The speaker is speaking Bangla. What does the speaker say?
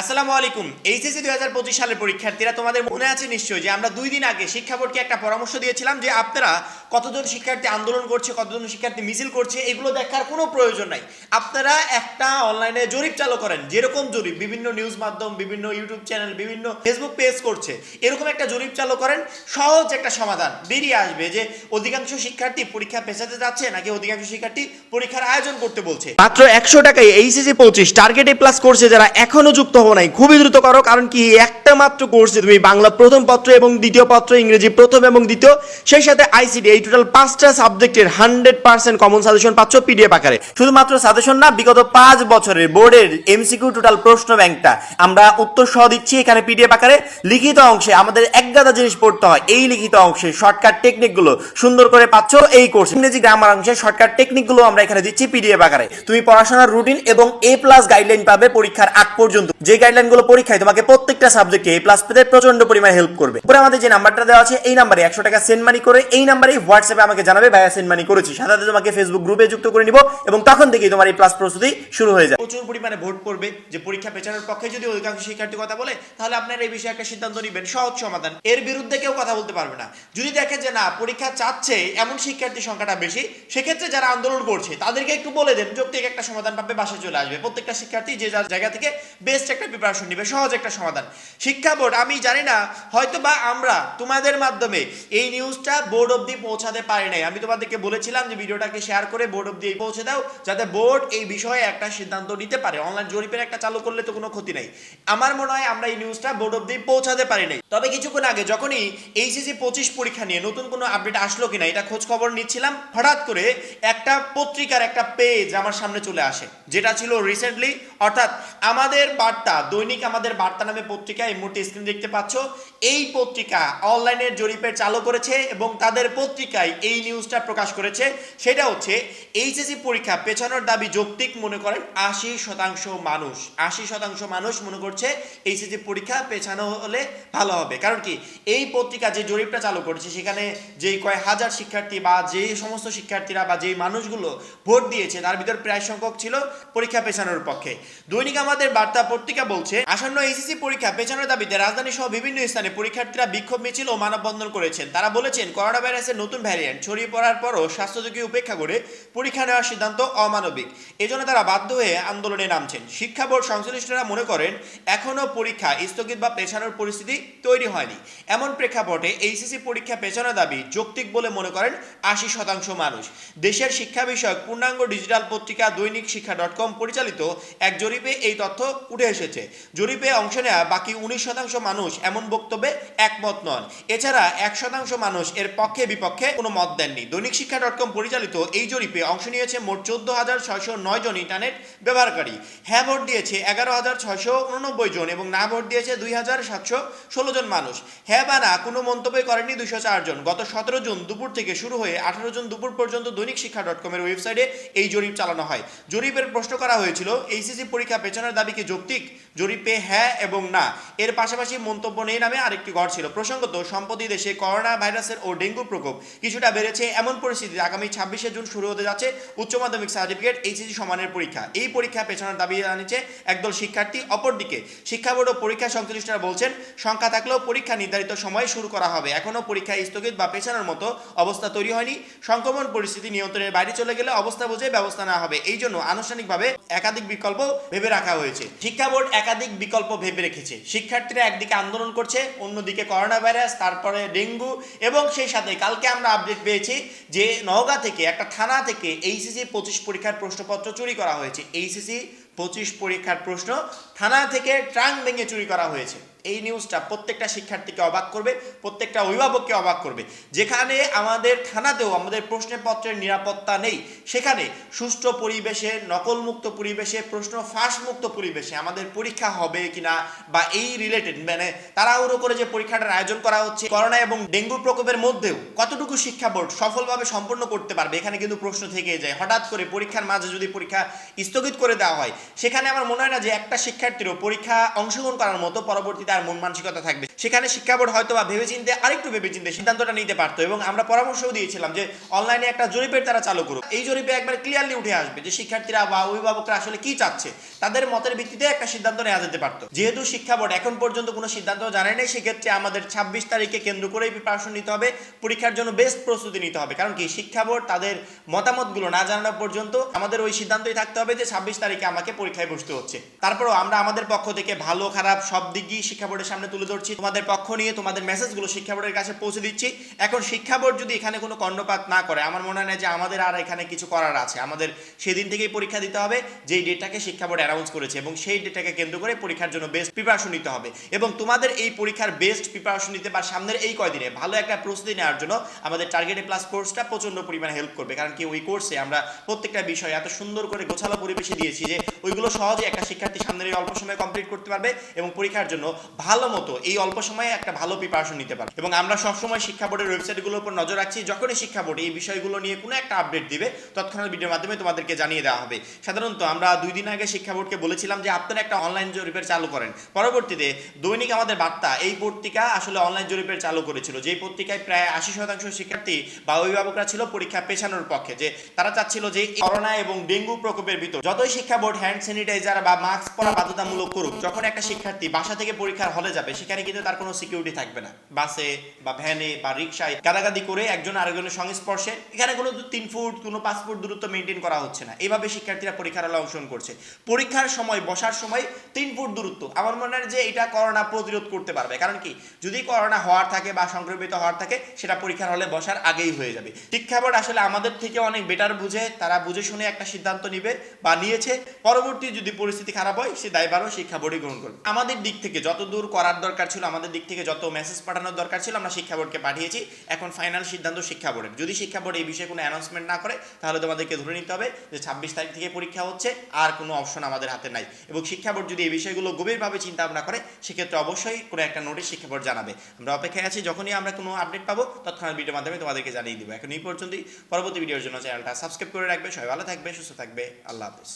আসসালামু আলাইকুম। এইচএসসি দুই হাজার পঁচিশ সালের পরীক্ষার্থীরা তোমাদের মনে আছে নিশ্চয়ই যে আমরা দুই দিন আগে শিক্ষা বোর্ডকে একটা পরামর্শ দিয়েছিলাম যে আপনারা কতজন শিক্ষার্থী আন্দোলন করছে, কতজন শিক্ষার্থী মিছিল করছে, এগুলো দেখার কোনো প্রয়োজন নাই। আপনারা একটা অনলাইনে জরিপ চালু করেন, যেরকম জরিপ বিভিন্ন নিউজ মাধ্যম, বিভিন্ন ইউটিউব চ্যানেল, বিভিন্ন ফেসবুক পেজ করছে, এরকম একটা জরিপ চালু করেন, সহজ একটা সমাধান বেরিয়ে আসবে যে অধিকাংশ শিক্ষার্থী পরীক্ষা পেছাতে যাচ্ছে নাকি অধিকাংশ শিক্ষার্থী পরীক্ষার আয়োজন করতে বলছে। মাত্র একশো টাকায় এইচএসসি পঁচিশ টার্গেট প্লাস করছে যারা এখনও যুক্ত হব নাই। খুবই দ্রুত করো কারণ কি একটা মাত্র কোর্সে তুমি বাংলা প্রথম পত্র এবং দ্বিতীয় পত্র, ইংরেজি প্রথম এবং দ্বিতীয়, সেই সাথে আইসিডি এই টোটাল পাঁচটা সাবজেক্টের হান্ড্রেড পার্সেন্ট কমন সাজেশন পাচ্ছ পিডিএফ আকারে। শুধুমাত্র সাজেশন না, বিগত পাঁচ বছরের বোর্ডের এমসিকিউ টোটাল প্রশ্ন ব্যাংকটা আমরা উত্তর সহ দিচ্ছি এখানে পিডিএফ আকারে। লিখিত অংশে আমাদের এক গাদা জিনিস পড়তে হয়, এই লিখিত অংশে শর্টকাট টেকনিকগুলো সুন্দর করে পাচ্ছ এই কোর্স ইংরেজি গ্রামার অংশে শর্টকাট টেকনিকগুলো আমরা এখানে দিচ্ছি পিডিএফ আকারে। তুমি পড়াশোনার রুটিন এবং এ প্লাস গাইডলাইন পাবে পরীক্ষার আগ পর্যন্ত। যে গাইডলাইনগুলো পরীক্ষায় তোমাকে প্রত্যেকটা সাবজেক্টে এ প্লাস পেতে প্রচণ্ড পরিমাণে হেল্প করবে। উপরে আমাদের যে নাম্বারটা দেওয়া আছে, এই নাম্বারে একশো টাকা সেন্ড মানি করে এই নাম্বারে হোয়াটসঅ্যাপে আমাকে জানাবে, ভাইয়া সেন্ড মানি করেছি। সাথে তোমাকে ফেসবুক গ্রুপে যুক্ত করে নিব এবং তখন থেকেই তোমার এই প্লাস প্রস্তুতি শুরু হয়ে যায় প্রচুর পরিমাণে ভোট পড়বে যে পরীক্ষা পেছানোর পক্ষে যদি অধিকাংশ শিক্ষার্থী কথা বলে, তাহলে আপনার এই বিষয়ে একটা সিদ্ধান্ত নেবেন, সহজ সমাধান। এর বিরুদ্ধে কেউ কথা বলতে পারবে না। যদি দেখেন যে না, পরীক্ষা চাচ্ছে এমন শিক্ষার্থী সংখ্যাটা বেশি, সেক্ষেত্রে যারা আন্দোলন করছে, তাদেরকে একটু বলে দেন, যৌক্তিক একটা সমাধান পাবে, বাসায় চলে আসবে। প্রত্যেকটা শিক্ষার্থী যে যার জায়গা থেকে বেস্ট একটা প্রিপারেশন নেবে, সহজ একটা সমাধান। শিক্ষা বোর্ড, আমি জানি না হয়তো বা আমরা তোমাদের মাধ্যমে এই নিউজটা বোর্ড অবধি পৌঁছাতে পারি নাই। আমি তোমাদেরকে বলেছিলাম যে ভিডিওটাকে শেয়ার করে বোর্ড অবধি পৌঁছে দাও, যাতে বোর্ড এই বিষয়ে একটা সিদ্ধান্ত নিতে পারে। অনলাইন জরিপের একটা চালু করলে তো কোনো ক্ষতি নাই। আমার মনে হয় আমরা এই নিউজটা বোর্ড অবধি পৌঁছাতে পারি নাই। তবে কিছুক্ষণ আগে যখনই এইচএসসি পঁচিশ পরীক্ষা নিয়ে নতুন কোনো আপডেট আসলো কিনা, এটা খোঁজ খবর নিচ্ছিলাম। হঠাৎ করে একটা পত্রিকার একটা পেজ আমার সামনে চলে আসে, যেটা ছিল রিসেন্টলি অর্থাৎ আমাদের বার্তা দৈনিক আমাদের বার্তা নামে পত্রিকা, এই মুহূর্তে স্ক্রিন দেখতে পাচ্ছ। এই পত্রিকা অনলাইনের জরিপের চালু করেছে এবং তাদের পত্রিকায় এই নিউজটা প্রকাশ করেছে। সেটা হচ্ছে, এইচএসসি পরীক্ষা পেছানোর দাবি যৌক্তিক মনে করেন আশি শতাংশ মানুষ। আশি শতাংশ মানুষ মনে করছে এইচএসসি পরীক্ষা পেছানো হলে ভালো হবে। কারণ কি, এই পত্রিকা যে জরিপটা চালু করেছে, সেখানে যেই কয় হাজার শিক্ষার্থী বা যে সমস্ত শিক্ষার্থীরা বা যেই মানুষগুলো ভোট দিয়েছে, তার ভিতর প্রায় সংখ্যক ছিল পরীক্ষা পেছানোর পক্ষে। দৈনিক আমাদের বার্তা পত্রিকা বলছে, আসন্ন এইচএসসি পরীক্ষা পেছানোর দাবিতে রাজধানী সহ বিভিন্ন স্থানে পরীক্ষার্থীরা বিক্ষোভ মিছিল ও মানববন্ধন করেছেন। তারা বলেছেন করোনা ভাইরাসের নতুন ভ্যারিয়েন্ট ছড়িয়ে পড়ার পরও স্বাস্থ্য উপেক্ষা করে পরীক্ষা নেওয়ার সিদ্ধান্ত অমানবিক। এজন্য তারা বাধ্য হয়ে আন্দোলনে নামছেন। শিক্ষা বোর্ড সংশ্লিষ্টরা মনে করেন, এখনও পরীক্ষা স্থগিত বা পেছানোর পরিস্থিতি তৈরি হয়নি। এমন প্রেক্ষাপটে এইচএসসি পরীক্ষা পেছানো দাবি যৌক্তিক বলে মনে করেন আশি শতাংশ মানুষ। দেশের শিক্ষা বিষয়ক পূর্ণাঙ্গ ডিজিটাল পত্রিকা দৈনিক শিক্ষা ডট কম পরিচালিত এক জরিপে এই তথ্য উঠে এসেছে। জরিপে অংশ নেওয়া বাকি উনিশ শতাংশ মানুষ এমন বক্তব্যে একমত নন। এছাড়া এক শতাংশ মানুষ এর পক্ষে বিপক্ষে কোনো মত দেননি। দৈনিক শিক্ষা ডট কম পরিচালিত এই জরিপে অংশ নিয়েছে মোট চোদ্দ হাজার ছয়শো নয় জন ইন্টারনেট ব্যবহারকারী। হ্যাঁ ভোট দিয়েছে এগারো হাজার ছয়শো উননব্বই জন এবং না ভোট দিয়েছে দুই হাজার সাতশো ষোলো জন মানুষ। হ্যাঁ বা না, কোনো মন্তব্য করেনি দুইশো চার জন। গত সতেরো জুন দুপুর থেকে শুরু হয়ে আঠারো জুন দুপুর পর্যন্ত দৈনিক শিক্ষা ডট কমের ওয়েবসাইটে এই জরিপ চালানো হয়। জরিপের প্রশ্ন করা হয়েছিল, এইচএসসি পরীক্ষা পেছনের দাবি কি যৌক্তিক? জরিপে হ্যাঁ এবং না। এর পাশাপাশি মন্তব্য নেই নামে আরেকটি ঘর ছিল। প্রসঙ্গত, সম্প্রতি দেশে করোনা ভাইরাসের ও ডেঙ্গু প্রকোপ কিছুটা বেড়েছে এমন পরিস্থিতিতে আগামী ছাব্বিশে জুন শুরু হতে যাচ্ছে উচ্চ মাধ্যমিক সার্টিফিকেট এইচএসসি সমানের পরীক্ষা। এই পরীক্ষা পেছনের দাবি জানিয়েছে একদল শিক্ষার্থী। অপরদিকে, শিক্ষা বোর্ড ও পরীক্ষা সংশ্লিষ্টরা বলছেন, সংখ্যা থাকলেও পরীক্ষা নির্ধারিত সময়ে শুরু করা হবে। এখনও পরীক্ষা স্থগিত বা পেছানোর মতো অবস্থা তৈরি হয়নি। সংক্রমণ পরিস্থিতি নিয়ন্ত্রণের বাইরে চলে গেলে অবস্থা বুঝে ব্যবস্থা নেওয়া হবে। এই জন্য আনুষ্ঠানিকভাবে একাধিক বিকল্প ভেবে রাখা হয়েছে। শিক্ষা বোর্ড একাধিক বিকল্প ভেবে রেখেছে। শিক্ষার্থীরা একদিকে আন্দোলন করছে, অন্যদিকে করোনা ভাইরাস তারপরে ডেঙ্গু এবং সেই সাথে কালকে আমরা আপডেট পেয়েছি যে নওগাঁ থেকে একটা থানা থেকে এইচএসসি পঁচিশ পরীক্ষার প্রশ্নপত্র চুরি করা হয়েছে। এইচএসসি পঁচিশ পরীক্ষার প্রশ্ন থানা থেকে ট্রাঙ্ক ভেঙে চুরি করা হয়েছে। এই নিউজটা প্রত্যেকটা শিক্ষার্থীকে অবাক করবে, প্রত্যেকটা অভিভাবককে অবাক করবে। যেখানে আমাদের থানাতেও আমাদের প্রশ্নপত্রের নিরাপত্তা নেই, সেখানে সুষ্ঠু পরিবেশে, নকলমুক্ত পরিবেশে, প্রশ্ন ফাঁসমুক্ত পরিবেশে আমাদের পরীক্ষা হবে কিনা বা এই রিলেটেড মানে তাড়াহুড়ো করে যে পরীক্ষাটার আয়োজন করা হচ্ছে, করোনা এবং ডেঙ্গু প্রকোপের মধ্যেও কতটুকু শিক্ষা বোর্ড সফলভাবে সম্পন্ন করতে পারবে, এখানে কিন্তু প্রশ্ন থেকে যায়। হঠাৎ করে পরীক্ষার মাঝে যদি পরীক্ষা স্থগিত করে দেওয়া হয়, সেখানে আমার মনে হয় না যে একটা শিক্ষা শিক্ষার্থীরও পরীক্ষা অংশগ্রহণ করার মতো পরবর্তীতে আর মন মানসিকতা থাকবে। সেখানে শিক্ষা বোর্ড হয়তো বা ভেবেচিন্তে আরেকটু ভেবেচিন্তে সিদ্ধান্তটা নিতে পারতো এবং আমরা পরামর্শও দিয়েছিলাম যে অনলাইনে একটা জরিপের তারা চালু করুক। এই জরিপে একবার ক্লিয়ারলি উঠে আসবে যে শিক্ষার্থীরা বা অভিভাবকরা আসলে কি চাচ্ছে, তাদের মতের ভিত্তিতে একটা সিদ্ধান্ত নেওয়া যেতে পারতো। যেহেতু শিক্ষা বোর্ড এখন পর্যন্ত কোনো সিদ্ধান্ত জানায় নাই, সেক্ষেত্রে আমাদের ছাব্বিশ তারিখে কেন্দ্র করেই প্রিপারেশন নিতে হবে, পরীক্ষার জন্য বেস্ট প্রস্তুতি নিতে হবে। কারণ কি শিক্ষা বোর্ড তাদের মতামতগুলো না জানানো পর্যন্ত আমাদের ওই সিদ্ধান্তই থাকতে হবে যে ছাব্বিশ তারিখে আমাকে পরীক্ষায় বসতে হচ্ছে। তারপরেও আমরা আমাদের পক্ষ থেকে ভালো, খারাপ সব দিকই শিক্ষা বোর্ডের সামনে তুলে ধরছি। তোমাদের পক্ষ নিয়ে তোমাদের মেসেজগুলো শিক্ষা বোর্ডের কাছে পৌঁছে দিচ্ছি। এখন শিক্ষা বোর্ড যদি এখানে কোনো কর্ণপাত না করে, আমার মনে হয় যে আমাদের আর এখানে কিছু করার আছে। আমাদের সেদিন থেকেই পরীক্ষা দিতে হবে, যেই ডেটটাকে শিক্ষা বোর্ড অ্যানাউন্স করেছে এবং সেই ডেটটাকে কেন্দ্র করে পরীক্ষার জন্য বেস্ট প্রিপারেশন নিতে হবে। এবং তোমাদের এই পরীক্ষার বেস্ট প্রিপারেশন নিতে বা সামনের এই কয়দিনে ভালো একটা প্রস্তুতি নেওয়ার জন্য আমাদের টার্গেটে প্লাস কোর্সটা প্রচণ্ড পরিমাণে হেল্প করবে। কারণ কি ওই কোর্সে আমরা প্রত্যেকটা বিষয় এত সুন্দর করে গোছালো পরিবেশে দিয়েছি যে ওইগুলো সহজে একটা শিক্ষার্থী সামনের এই অল্প সময়ে কমপ্লিট করতে পারবে এবং পরীক্ষার জন্য ভালো মতো এই অল্প সময়ে একটা ভালো প্রিপারেশন নিতে পারবে। এবং আমরা সবসময় শিক্ষা বোর্ডের ওয়েবসাইটগুলোর উপর নজর রাখছি, যখনই শিক্ষা বোর্ড এই বিষয়গুলো নিয়ে কোনো একটা আপডেট দিবে, তৎক্ষণাৎ ভিডিওর মাধ্যমে তোমাদেরকে জানিয়ে দেওয়া হবে। সাধারণত আমরা দুই দিন আগে শিক্ষা বোর্ডকে বলেছিলাম যে, আপনারা একটা অনলাইন জরিপের চালু করেন। পরবর্তীতে দৈনিক আমাদের বার্তা, এই পত্রিকা আসলে অনলাইন জরিপের চালু করেছিল, যেই পত্রিকায় প্রায় আশি শতাংশ শিক্ষার্থী বা অভিভাবকরা ছিল পরীক্ষা পেছানোর পক্ষে, যে তারা চাচ্ছিল যে করোনা এবং ডেঙ্গু প্রকোপের ভিতর যতই শিক্ষা বোর্ড হ্যান্ড স্যানিটাইজার বা মাস্ক পরা বাধ্যতামূলক করুক, যখন একটা শিক্ষার্থী বাসা থেকে পরীক্ষার হলে যাবে, সেখানে কিন্তু তার কোনো সিকিউরিটি থাকবে না। বাসে বা ভ্যানে বা রিক্সায় গাদাগাদি করে একজন আরেকজনের সংস্পর্শে এখানে কোনো তিন ফুট, কোনো পাঁচ ফুট দূরত্ব মেনটেন করা হচ্ছে না। এভাবে শিক্ষার্থীরা পরীক্ষার হলে অংশগ্রহণ করছে। পরীক্ষার সময়, বসার সময় তিন ফুট দূরত্ব। আমার মনে হয় যে এটা করোনা প্রতিরোধ করতে পারবে। কারণ কি? যদি করোনা হওয়ার থাকে বা সংক্রমিত হওয়ার থাকে, সেটা পরীক্ষার হলে বসার আগেই হয়ে যাবে। শিক্ষা বোর্ড আসলে আমাদের থেকে অনেক বেটার বুঝে, তারা বুঝে শুনে একটা সিদ্ধান্ত নিবে বা নিয়েছে। পরবর্তী যদি পরিস্থিতি খারাপ হয়, সে দায়ভারও শিক্ষা বোর্ডই গ্রহণ করবে। আমাদের দিক থেকে যত দূর করার দরকার ছিল, আমাদের দিক থেকে যত মেসেজ পাঠানোর দরকার ছিল, আমরা শিক্ষা বোর্ডকে পাঠিয়েছি। এখন ফাইনাল সিদ্ধান্ত শিক্ষা বোর্ডের। যদি শিক্ষা বোর্ড এই বিষয়ে কোনো অ্যানাউন্সমেন্ট না করে, তাহলে তোমাদেরকে ধরে নিতে হবে যে ছাব্বিশ তারিখ থেকে পরীক্ষা হচ্ছে, আর কোনো অপশন আমাদের হাতে নাই। এবং শিক্ষা বোর্ড যদি এই বিষয়গুলো গভীরভাবে চিন্তা ভাবনা করে, সেক্ষেত্রে অবশ্যই কোনো একটা নোটিশ শিক্ষা বোর্ড জানাবে। আমরা অপেক্ষায় আছি, যখনই আমরা কোনো আপডেট পাবো, তৎক্ষণাৎ ভিডিওর মাধ্যমে তোমাদেরকে জানিয়ে দিব। এখন এই পর্যন্তই। পরবর্তী ভিডিওর জন্য চ্যানেলটা সাবস্ক্রাইব করে রাখবে। সবাই ভালো থাকবে, সুস্থ থাকবে। আল্লাহ হাফিজ।